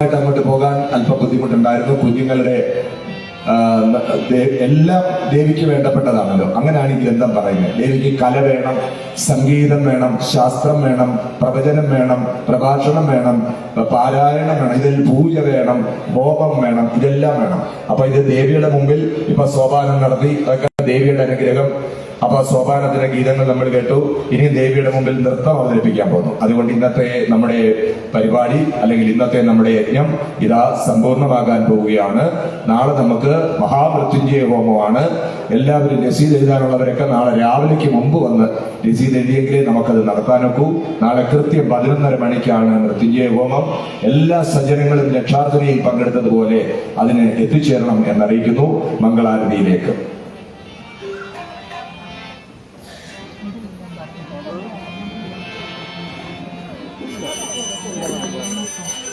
ആയിട്ട് അങ്ങോട്ട് പോകാൻ അല്പം ബുദ്ധിമുട്ടുണ്ടായിരുന്നു. കുഞ്ഞുങ്ങളുടെ എല്ലാം ദേവിക്ക് വേണ്ടപ്പെട്ടതാണല്ലോ. അങ്ങനെയാണ് ഈ ഗ്രന്ഥം പറയുന്നത്. ദേവിക്ക് കല വേണം സംഗീതം വേണം ശാസ്ത്രം വേണം പ്രവചനം വേണം പ്രഭാഷണം വേണം പാരായണം വേണം ഇതിൽ പൂജ വേണം ഹോമം വേണം ഇതെല്ലാം വേണം. അപ്പൊ ഇത് ദേവിയുടെ മുമ്പിൽ ഇപ്പൊ സോപാനം നടത്തി അതൊക്കെ ദേവിയുടെ അനുഗ്രഹം. അപ്പൊ സോപാനത്തിന്റെ ഗീതങ്ങൾ നമ്മൾ കേട്ടു. ഇനി ദേവിയുടെ മുമ്പിൽ നൃത്തം അവതരിപ്പിക്കാൻ പോകുന്നു. അതുകൊണ്ട് ഇന്നത്തെ നമ്മുടെ പരിപാടി അല്ലെങ്കിൽ ഇന്നത്തെ നമ്മുടെ യജ്ഞം ഇതാ സമ്പൂർണമാകാൻ പോവുകയാണ്. നാളെ നമുക്ക് മഹാമൃത്യുഞ്ജയ ഹോമമാണ്. എല്ലാവരും രസീത് എഴുതാനുള്ളവരൊക്കെ നാളെ രാവിലേക്ക് മുമ്പ് വന്ന് രസീത് എഴുതിയെങ്കിലേ നമുക്കത് നടത്താനൊക്കൂ. നാളെ കൃത്യം പതിനൊന്നര മണിക്കാണ് മൃത്യുഞ്ജയ ഹോമം. എല്ലാ സജ്ജനങ്ങളും രക്ഷാർത്ഥനയും പങ്കെടുത്തതുപോലെ അതിന് എത്തിച്ചേരണം എന്നറിയിക്കുന്നു മംഗളാരതിയിലേക്ക്. よろしくお願いします。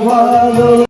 ভালো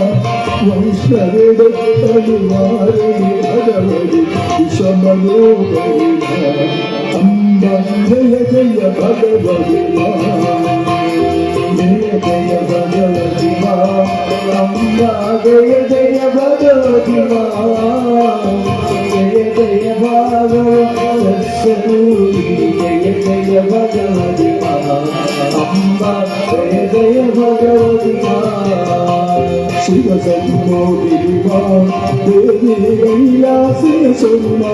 వైష్ణవుడు తనువారిని భగవడి విషమయోగైన అంబ జయ జయ భగవది జయ జయ భగవతి అంబ జయ జయ భగవతి జయ జయ భాగవత్సూ జయ జయ భగవతి అంబ జయ జయ భగవతి శివ సన్మోది దేవి కైలాసే సుమా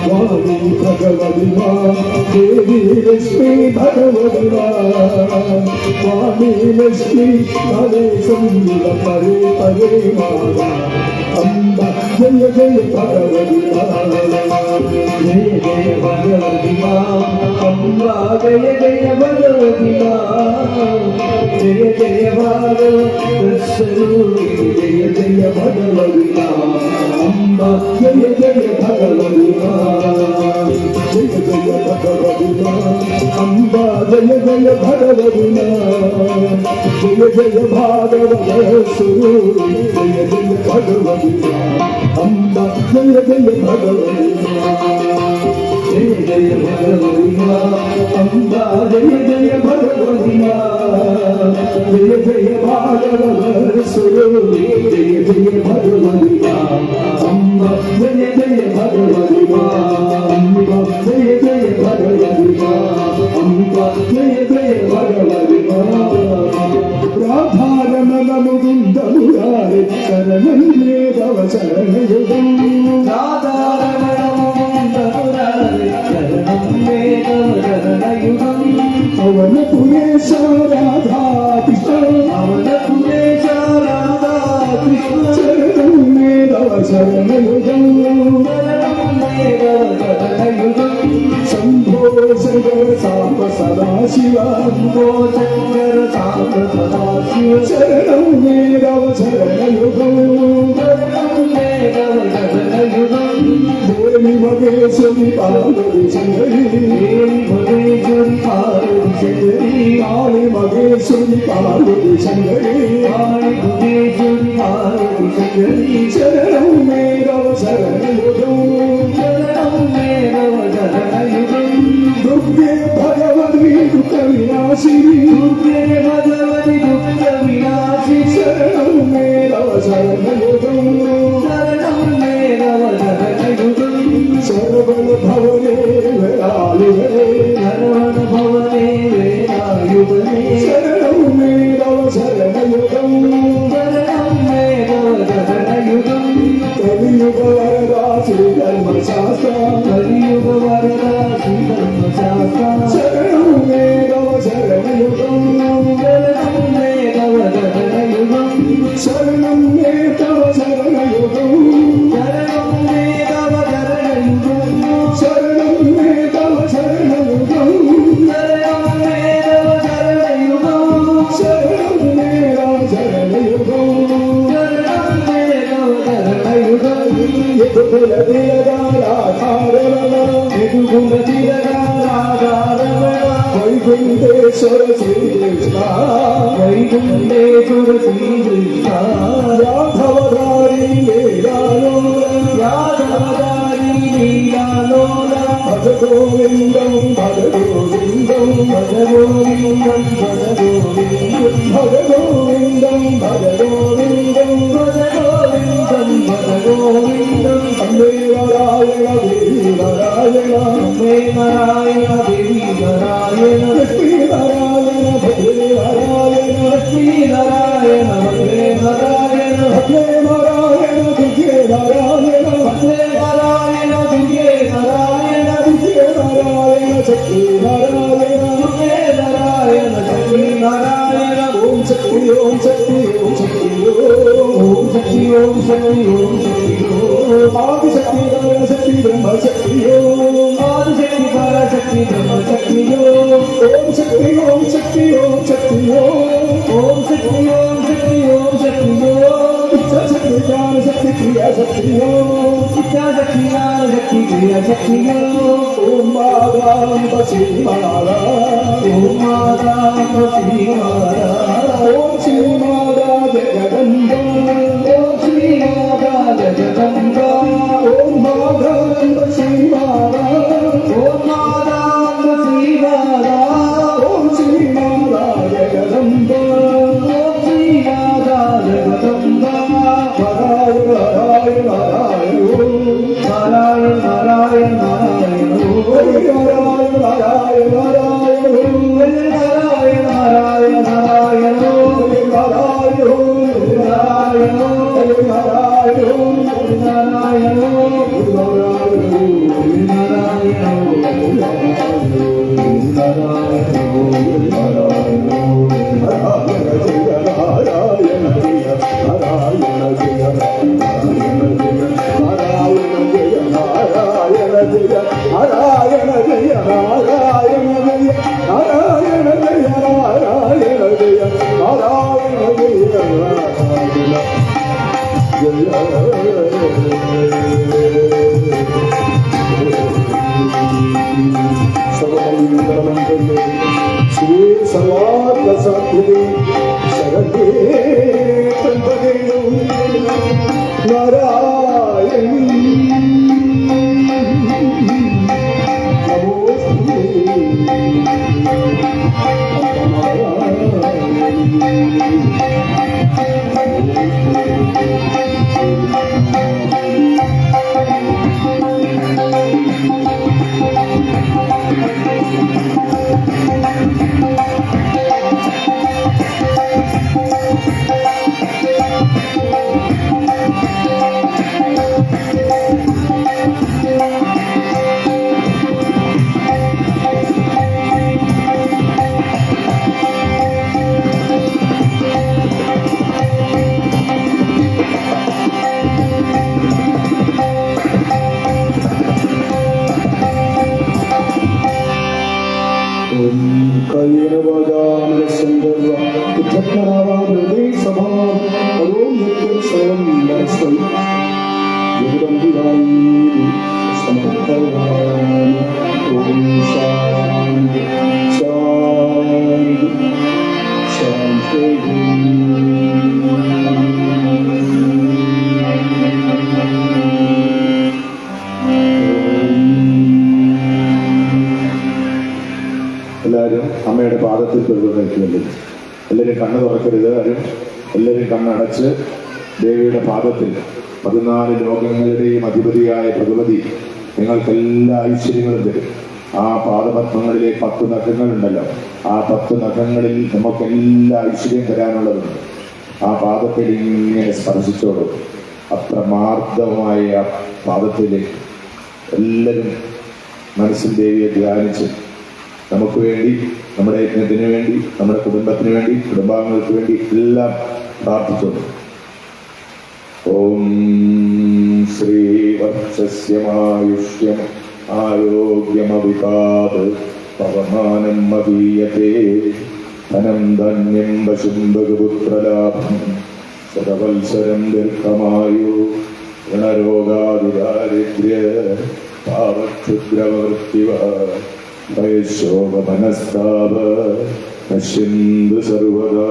భవాని భగవదివా దేవి లక్ష్మి భగవదివా స్వామి లక్ష్మి హరే సంగీత పరే పరే మాదా అంబ జయ జయ భగవదివా జయ జయ భగవదివా అంబా జయ జయ భగవదివా జయ జయ భాగవత జయ జయ భగవదివా అంబా జయ జయ జయ భగవదిన జయ జయ భాగవదూరి జయ జయ భగవదిన అంబ జయ జయ భగవదిన జయ జయ భగవదిన అంబ జయ జయ భగవదిన జయ జయ భాగవదూరి జయ జయ భగవదిన சாம்ப சதா சிவா சங்கர சாம்ப சதா சிவ சரணம் வேதவ சரணயுகம் தேவி மகேஸ்வரி பார்வதி சங்கரி தேவி மகேஸ்வரி பார்வதி சங்கரி ஆளி மகேஸ்வரி பார்வதி சங்கரி ஆளி மகேஸ்வரி பார்வதி சங்கரி ഗോവിന്ദം ഭഗഗോവിന്ദം ഭഗഗോവിന്ദം ഭഗഗോവിന്ദം ഭഗഗോവിന്ദം ഭഗഗോവിന്ദം ഭഗഗോവിന്ദം ഭഗഗോവിന്ദം അമ്മേ നാരായണ ദേവ നാരായണ നാരായണ. திவ்ய சக்தியோ ஓம் மாதாம் பசிமாதா ஓம் மாதாம் பசிமாதா പാദത്തിൽ പതിനാല് ലോകങ്ങളുടെയും അധിപതിയായ ഭഗവതി നിങ്ങൾക്ക് എല്ലാ ഐശ്വര്യങ്ങളും തരും. ആ പാദപത്മങ്ങളിലെ പത്ത് നഖങ്ങളുണ്ടല്ലോ. ആ പത്ത് നഖങ്ങളിൽ നമുക്ക് എല്ലാ ഐശ്വര്യം തരാനുള്ളതുണ്ട്. ആ പാദത്തിൽ ഇങ്ങനെ സ്പർശിച്ചോളൂ. അത്ര ആ പാദത്തിലേക്ക് എല്ലാവരും മനസ്സിൽ ദേവിയെ ധ്യാനിച്ച് നമുക്ക് വേണ്ടി നമ്മുടെ യജ്ഞത്തിന് വേണ്ടി നമ്മുടെ കുടുംബത്തിന് വേണ്ടി കുടുംബാംഗങ്ങൾക്ക് വേണ്ടി എല്ലാം പ്രാർത്ഥിച്ചോളൂ. ഓം ശ്രീ വത്സസ്യമായുഷ്യം ആരോഗ്യമവികാത് പവമാനം മതീയത്തെ ധനം ധന്യം വശുംബകുപുത്രലാഭം സദവത്സരം ദീർഘമായു ഋണരോഗാതിദാരിദ്ര്യ പാവക്ഷുദ്രവൃത്തിവ വയശോകമനസ്താപ നശ്യന്തു സർവദാ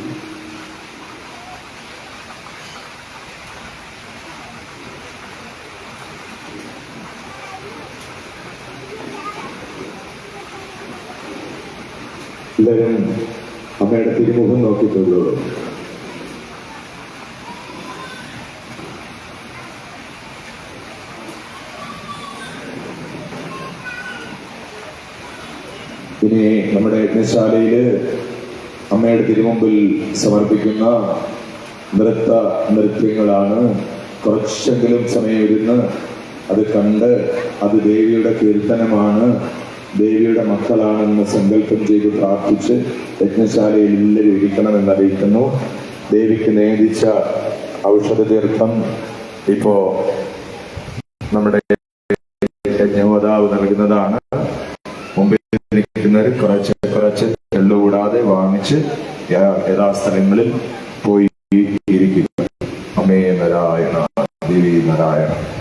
എല്ലാവരും അമ്മയുടെ തിരുമുഖം നോക്കിയിട്ടുള്ളൂ. ഇനി നമ്മുടെ യജ്ഞശാലയിൽ അമ്മയുടെ തിരുമുമ്പിൽ സമർപ്പിക്കുന്ന നൃത്ത നൃത്യങ്ങളാണ് കുറച്ചെങ്കിലും സമയം ഇരുന്ന് അത് കണ്ട് അത് ദേവിയുടെ കീർത്തനമാണ് ദേവിയുടെ മക്കളാണെന്ന് സങ്കല്പം ചെയ്ത് പ്രാർത്ഥിച്ച് യജ്ഞശാലയിൽ എല്ലാവരും ഇരിക്കണമെന്ന് അറിയിക്കുന്നു. ദേവിക്ക് നേദിച്ച ഔഷധ തീർത്ഥം ഇപ്പോ നമ്മുടെ യജ്ഞോദാവ് നൽകുന്നതാണ്. മുമ്പിൽ നിൽക്കുന്നവർ കുറച്ച് കുറച്ച് തെള്ളുകൂടാതെ വാങ്ങിച്ച് യഥാസ്ഥലങ്ങളിൽ പോയി ഇരിക്കുക. അമേ നാരായണ ദേവി നാരായണ.